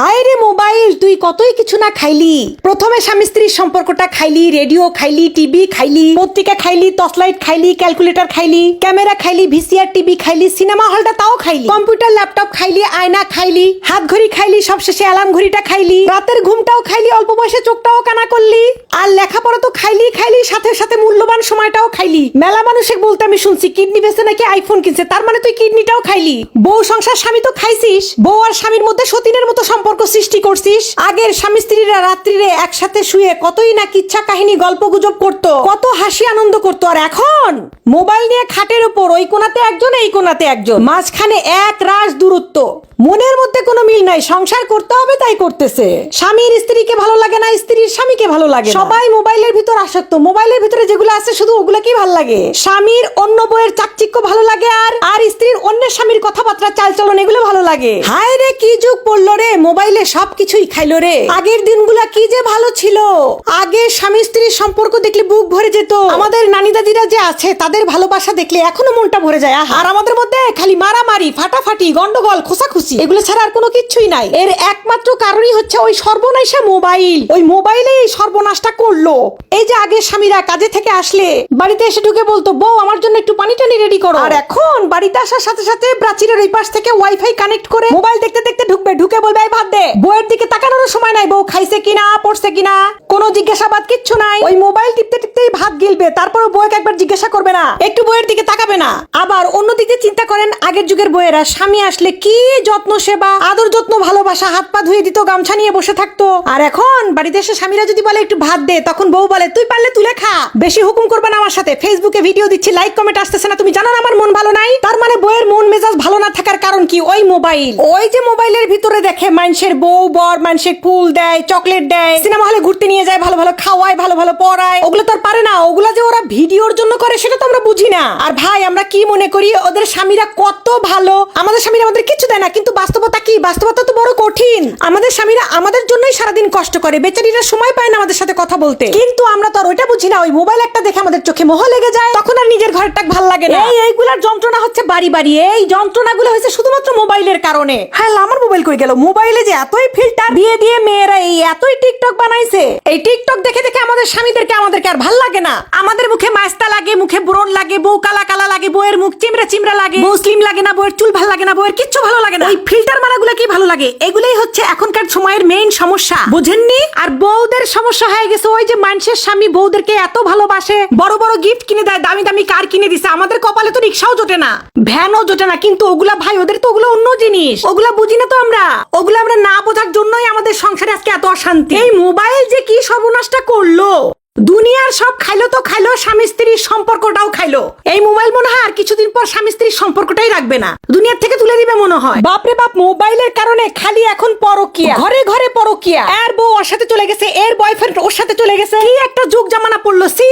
হায় রে মোবাইল, তুই কতই কিছু না খাইলি। প্রথমে স্বামী স্ত্রীর সম্পর্কটা খাইলি, রেডিও খাইলি, টিভি খাইলি, পত্রিকা খাইলি, টর্চলাইট খাইলি, ক্যালকুলেটর খাইলি, ক্যামেরা খাইলি, ভিসিআর, টিভি খাইলি, সিনেমা হলটা তাও খাইলি, কম্পিউটার, ল্যাপটপ খাইলি, আয়না খাইলি, হাত ঘড়ি খাইলি, সবশেষে অ্যালার্ম ঘড়িটা খাইলি, রাতের ঘুমটাও খাইলি, অল্প বয়সে চোখটাও কানা করলি, আর লেখাপড়া তো খাইলি খাইলি, সাথে সাথে মূল্যবান সময়টাও খাইলি? মেলা মানুষে বলতে আমি শুনছি, কিডনি বেচে নাকি আইফোন কিনছে, তার মানে তুই কিডনিটাও খাইলি। বউ সংসার স্বামী তো খাইছিস, বউ আর স্বামীর মধ্যে সতীনের মতো সম্পর্ক সৃষ্টি করছিস। আগের স্বামী স্ত্রীরা রাত্রিরে একসাথে শুয়ে কতই না কিচ্ছা কাহিনী গল্প গুজব করতো, কত হাসি আনন্দ করতো, আর এখন? মোবাইল নিয়ে খাটের উপর ওই কোনাতে একজন, এই কোনাতে একজন। মাঝখানে এক রাস দূরত্ব। মনের মধ্যে কোনো মিল নাই, সংসার করতে হবে তাই করতেছে। স্বামীর স্ত্রীকে ভালো লাগে না, স্ত্রীর স্বামীকে ভালো লাগে সবাই মোবাইলের ভিতর আসক্ত, মোবাইলের ভিতরে যেগুলো আছে শুধু ওগুলোকেই ভালো লাগে। স্বামীর অন্য বইয়ের চাকচিক্য ভালো লাগে আর আর স্ত্রীর অন্যের স্বামীর কথাবার্তা, চালচলন এগুলো ভালো লাগে। হায় রে, কি যুগ পড়ল রে, মোবাইলে সবকিছুই খাইলো রে। আগের দিনগুলা কি যে ভালো ছিল। আগে স্বামী স্ত্রীর সম্পর্ক দেখলে বুক ভরে যেত। আমাদের নানি দাদিরা যে আছে, তাদের ভালোবাসা দেখলে এখনও মনটা ভরে যায়। আর আমাদের মধ্যে খালি মারামারি, ফাটাফাটি, গন্ডগোল, খোসাখুসি, এগুলো ছাড়া আর কোনো কিচ্ছুই নাই। এর একমাত্র কারণই হচ্ছে ওই সর্বনাশা মোবাইল। ওই মোবাইলে এই সর্বনাশটা করল। এই যে আগে স্বামীরা কাজে থেকে আসলে বাড়িতে এসে ঢুকে বলতো, বউ, আমার জন্য একটু পানি টানি রেডি করো। আর এখন বাড়িতে আসার সাথে সাথে প্রাচীরের ওই পাশ থেকে ওয়াইফাই কানেক্ট করে মোবাইল দেখতে দেখতে ঢুকবে। ঢুকে বলবে ভাত দে। বউয়ের দিকে তাকানোর সময় নাই, বউ, খাইছে কিনা, পড়ছে কিনা? কোনো জিজ্ঞাসাবাদ, কিচ্ছু নাই। ওই মোবাইল টিপতে টিপতেই ভাত গিলবে তারপর বউকে একবার জিজ্ঞাসা করবে না। একটু বউয়ের দিকে তাকাবে না। আবার অন্যদিকে চিন্তা করেন, আগের যুগের বউয়েরা, স্বামী আসলে কি যত্ন সেবা, আদর যত্ন, ভালোবাসা, হাত পা ধুয়ে দিত, গামছা নিয়ে বসে থাকতো। আর এখন বাড়িতে এসে স্বামীরা যদি বলে একটু ভাত দে, তখন বউ বলে, তুই পারলে তুলে খা। বেশি হুকুম করবে না আমার সাথে। ফেসবুকে ভিডিও দিচ্ছি লাইক কমেন্ট আসতেছে না। তুমি জানো না আমার মন ভালো নাই? তার মানে বইয়ের মন মেজাজ ভালো না থাকার কারণ কি? ওই মোবাইল ওই যে মোবাইলের ভিতরে দেখে মানুষের বউ, বর, মানুষের ফুল দেয় চকলেট দেয় সিনেমা হলে ঘুরতে নিয়ে যায়, ভালো ভালো খাওয়ায়, ভালো ভালো পড়ায়। ওগুলো তো আর পারে না। ওগুলো যে ওরা ভিডিওর জন্য করে, সেটা তো আমরা বুঝি না। আর ভাই, আমরা কি মনে করি? ওদের স্বামীরা কত ভালো। আমাদের স্বামীরা আমাদের কিছু দেয় না, কিন্তু বাস্তবতা কি? বাস্তবতা তো বড় কঠিন। আমাদের স্বামীরা আমাদের জন্যই সারাদিন কষ্ট করে। বেচারিরা সময় পায় না আমাদের সাথে কথা বলতে। কিন্তু আমরা তো আর ওইটা বুঝি না। ওই মোবাইল একটা দেখে আমাদের চোখে মোহ লেগে যায়। তখন আর নিজের ঘরটা ভালো লাগে না। এই এইগুলার যন্ত্রণা হচ্ছে বাড়ি বাড়ি। এই যন্ত্রণাগুলো হয়েছে শুধুমাত্র মোবাইলের কারণে। হ্যাঁ আমার মোবাইল কই গেল? মোবাইলে যে এতই ফিল্টার দিয়ে দিয়ে মেয়েরা এই এতই টিকটক বানাইছে। এই টিকটক দেখে দেখে আমাদের স্বামীদেরকে আমাদেরকে আর ভালো লাগে না। আমাদের মুখে মাস্তা লাগে মুখে ব্রণ লাগে বউ কালা কালা লাগে বউয়ের মুখ চিমড়া চিমড়া লাগে। মুসলিম লাগে না বউয়ের চুল ভালো লাগে না বউয়ের কিচ্ছু ভালো লাগে না। ওই ফিল্টার মারাগুলো কি ভালো লাগে? এগুলোই হচ্ছে এখনকার সময়ের মেইন সমস্যা। বুঝেননি? আর বউদের সমস্যা হয়ে গেছে ওই যে মানুষের স্বামী বউদেরকে এত ভালোবাসে। বড় বড় গিফট কিনে দেয়, দামি দামি কার কিনে দিছে। আমাদের কপালে তো রিক্সাও জোটে না। ভ্যানও জোটে না, কিন্তু ওগুলা ভাই, ওদের তো ওগুলো অন্য জিনিস। ওগুলা বুঝি না তো আমরা? ওগুলো আমরা না বোঝার জন্যই আমাদের সংসারে আজকে এত অশান্তি। এই মোবাইল যে কি সর্বনাশটা করল? দুনিয়ার সব খাইলো তো খাইলো, স্বামী স্ত্রীর সম্পর্কটাও খাইলো। এই মোবাইল মনে হয় আর কিছুদিন পর স্বামী স্ত্রীর সম্পর্কটাই রাখবে না। দুনিয়ার থেকে তুলে দিবে মনে হয়। বাপরে বাপ মোবাইলের কারণে খালি এখন পরকিয়া। ঘরে ঘরে পরকিয়া। এর বউ ওর সাথে চলে গেছে, এর বয়ফ্রেন্ড ওর সাথে চলে গেছে। কি একটা যুগ জামানা পড়ল। সি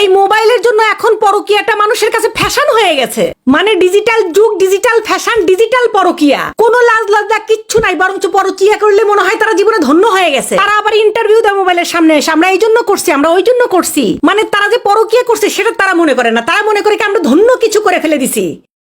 এই মোবাইলের জন্য এখন পরকিয়াটা মানুষের কাছে ফ্যাশন হয়ে গেছে। মানে ডিজিটাল যুগ ডিজিটাল ফ্যাশন ডিজিটাল পরকিয়া। কোনো লাজ লজ্জা কিচ্ছু নাই, বরঞ্চ পরকিয়া করলে মনে হয় তারা জীবনে ধন্য হয়ে গেছে। তারা আবার ইন্টারভিউ দেয় মোবাইলের সামনে এসে আমরা এই জন্য করছি, আমরা ওই জন্য করছি। মানে তারা যে পরকিয়া করছে, সেটা তারা মনে করে না। তারা মনে করে কি আমরা ধন্য কিছু করে ফেলে দিছি।